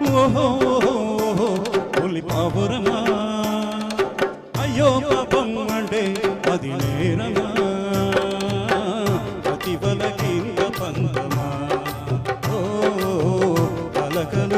ఓహో ఓహో పులి పావురమా? అయ్యో పాపం అంటే అది నేరమా? ప్రతిఫల కింద పందమా? ఓ పలకలు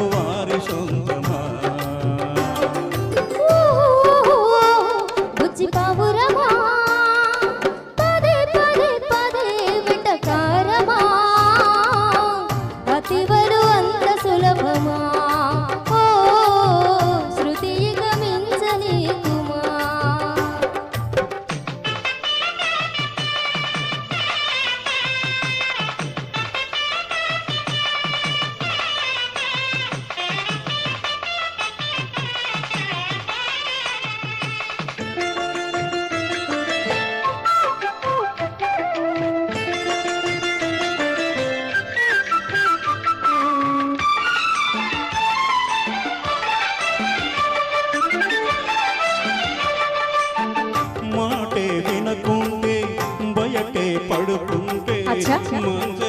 अच्छा।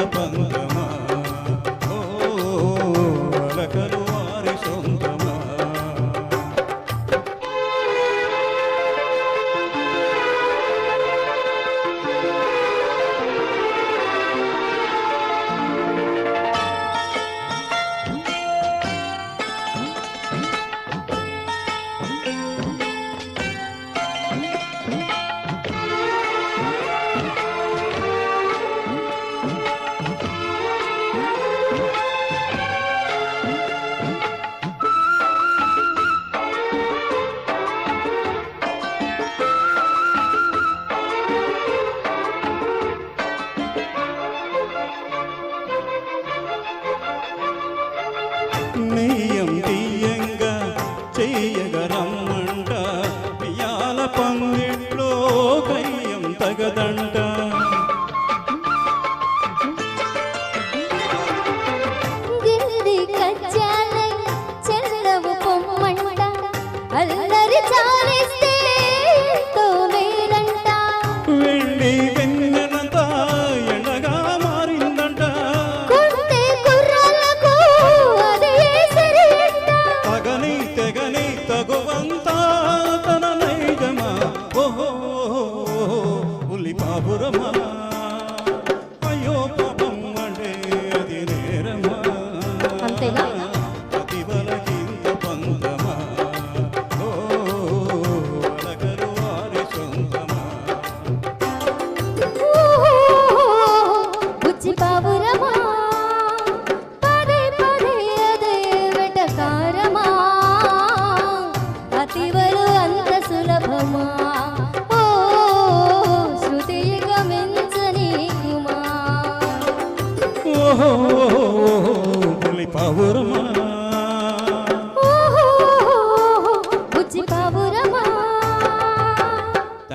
Cambando 没有的。对对